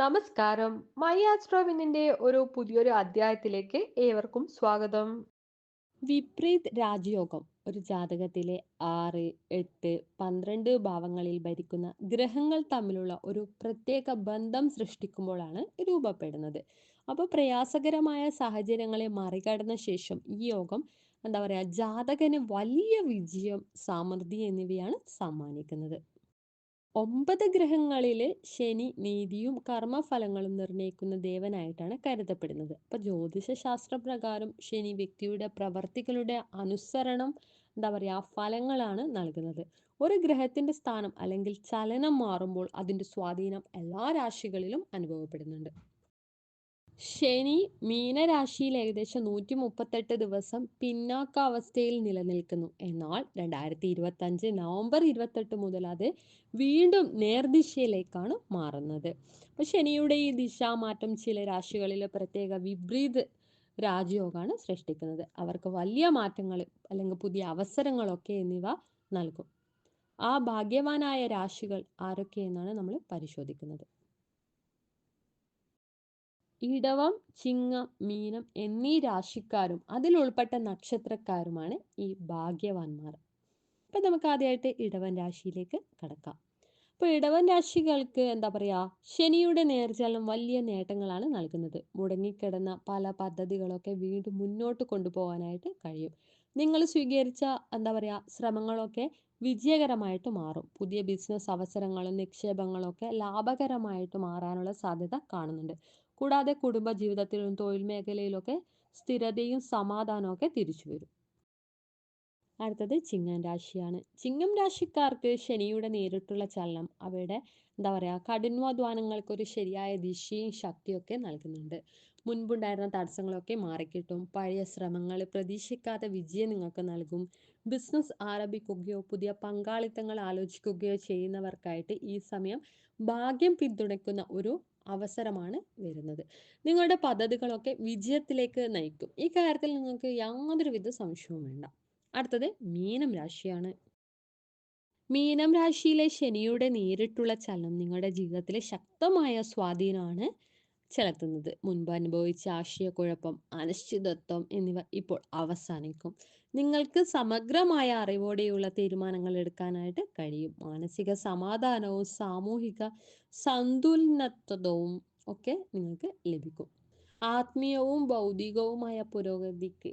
നമസ്കാരം. മൈ ആസ്ട്രോവിനിന്റെ ഒരു പുതിയൊരു അധ്യായത്തിലേക്ക് ഏവർക്കും സ്വാഗതം. വിപരീത് രാജയോഗം ഒരു ജാതകത്തിലെ ആറ് എട്ട് പന്ത്രണ്ട് ഭാവങ്ങളിൽ ഭരിക്കുന്ന ഗ്രഹങ്ങൾ തമ്മിലുള്ള ഒരു പ്രത്യേക ബന്ധം സൃഷ്ടിക്കുമ്പോഴാണ് രൂപപ്പെടുന്നത്. അപ്പോൾ പ്രയാസകരമായ സാഹചര്യങ്ങളെ മറികടന്ന ശേഷം ഈ യോഗം എന്താ പറയാ ജാതകന് വലിയ വിജയം സമൃദ്ധി എന്നിവയാണ് സമ്മാനിക്കുന്നത്. ഒമ്പത് ഗ്രഹങ്ങളിൽ ശനി നീതിയും കർമ്മഫലങ്ങളും നിർണയിക്കുന്ന ദേവനായിട്ടാണ് കരുതപ്പെടുന്നത്. അപ്പൊ ജ്യോതിഷ ശാസ്ത്രപ്രകാരം ശനി വ്യക്തിയുടെ പ്രവർത്തികളുടെ അനുസരണം എന്താ പറയാ ഫലങ്ങളാണ് നൽകുന്നത്. ഒരു ഗ്രഹത്തിന്റെ സ്ഥാനം അല്ലെങ്കിൽ ചലനം മാറുമ്പോൾ അതിന്റെ സ്വാധീനം എല്ലാ രാശികളിലും അനുഭവപ്പെടുന്നുണ്ട്. ശനി മീനരാശിയിൽ ഏകദേശം നൂറ്റി മുപ്പത്തെട്ട് ദിവസം പിന്നാക്കാവസ്ഥയിൽ നിലനിൽക്കുന്നു. എന്നാൽ രണ്ടായിരത്തി ഇരുപത്തി അഞ്ച് നവംബർ ഇരുപത്തെട്ട് മുതൽ അത് വീണ്ടും നേർദിശയിലേക്കാണ് മാറുന്നത്. അപ്പൊ ശനിയുടെ ഈ ദിശാമാറ്റം ചില രാശികളിൽ പ്രത്യേക വിപരീത രാജയോഗമാണ് സൃഷ്ടിക്കുന്നത്. അവർക്ക് വലിയ മാറ്റങ്ങൾ അല്ലെങ്കിൽ പുതിയ അവസരങ്ങളൊക്കെ എന്നിവ നൽകും. ആ ഭാഗ്യവാനായ രാശികൾ ആരൊക്കെയെന്നാണ് നമ്മൾ പരിശോധിക്കുന്നത്. ഇടവം ചിങ്ങം മീനം എന്നീ രാശിക്കാരും അതിൽ ഉൾപ്പെട്ട നക്ഷത്രക്കാരുമാണ് ഈ ഭാഗ്യവാന്മാർ. ഇപ്പൊ നമുക്ക് ആദ്യമായിട്ട് ഇടവൻ രാശിയിലേക്ക് കടക്കാം. അപ്പോൾ ഇടവൻ രാശികൾക്ക് എന്താ പറയാ ശനിയുടെ നേർച്ചാലും വലിയ നേട്ടങ്ങളാണ് നൽകുന്നത്. മുടങ്ങിക്കിടന്ന പല പദ്ധതികളൊക്കെ വീണ്ടും മുന്നോട്ട് കൊണ്ടുപോകാനായിട്ട് കഴിയും. നിങ്ങൾ സ്വീകരിച്ച എന്താ പറയാ ശ്രമങ്ങളൊക്കെ വിജയകരമായിട്ട് മാറും. പുതിയ ബിസിനസ് അവസരങ്ങളും നിക്ഷേപങ്ങളും ഒക്കെ ലാഭകരമായിട്ട് മാറാനുള്ള സാധ്യത കാണുന്നുണ്ട്. കൂടാതെ കുടുംബ ജീവിതത്തിലും തൊഴിൽ മേഖലയിലൊക്കെ സ്ഥിരതയും സമാധാനവും ഒക്കെ തിരിച്ചു വരും. അടുത്തത് ചിങ്ങം രാശിയാണ്. ചിങ്ങം രാശിക്കാർക്ക് ശനിയുടെ നേരിട്ടുള്ള ചലനം അവരുടെ എന്താ പറയുക കഠിനാധ്വാനങ്ങൾക്ക് ഒരു ശരിയായ ദിശയും ശക്തിയൊക്കെ നൽകുന്നുണ്ട്. മുൻപുണ്ടായിരുന്ന തടസ്സങ്ങളൊക്കെ മാറിക്കിട്ടും. പഴയ ശ്രമങ്ങൾ പ്രതീക്ഷിക്കാത്ത വിജയം നിങ്ങൾക്ക് നൽകും. ബിസിനസ് ആരംഭിക്കുകയോ പുതിയ പങ്കാളിത്തങ്ങൾ ആലോചിക്കുകയോ ചെയ്യുന്നവർക്കായിട്ട് ഈ സമയം ഭാഗ്യം പിന്തുണയ്ക്കുന്ന ഒരു അവസരമാണ് വരുന്നത്. നിങ്ങളുടെ പദ്ധതികളൊക്കെ വിജയത്തിലേക്ക് നയിക്കും. ഈ കാര്യത്തിൽ നിങ്ങൾക്ക് യാതൊരുവിധ സംശയവും വേണ്ട. അടുത്തത് മീനം രാശിയാണ്. മീനം രാശിയിലെ ശനിയുടെ നേരിട്ടുള്ള ചലനം നിങ്ങളുടെ ജീവിതത്തിലെ ശക്തമായ സ്വാധീനമാണ് ചെലുത്തുന്നത്. മുൻപ് അനുഭവിച്ച ആശയക്കുഴപ്പം അനിശ്ചിതത്വം എന്നിവ ഇപ്പോൾ അവസാനിക്കും. നിങ്ങൾക്ക് സമഗ്രമായ അറിവോടെയുള്ള തീരുമാനങ്ങൾ എടുക്കാനായിട്ട് കഴിയും. മാനസിക സമാധാനവും സാമൂഹിക സന്തുലനത്വവും ഒക്കെ നിങ്ങൾക്ക് ലഭിക്കും. ആത്മീയവും ഭൗതികവുമായ പുരോഗതിക്ക്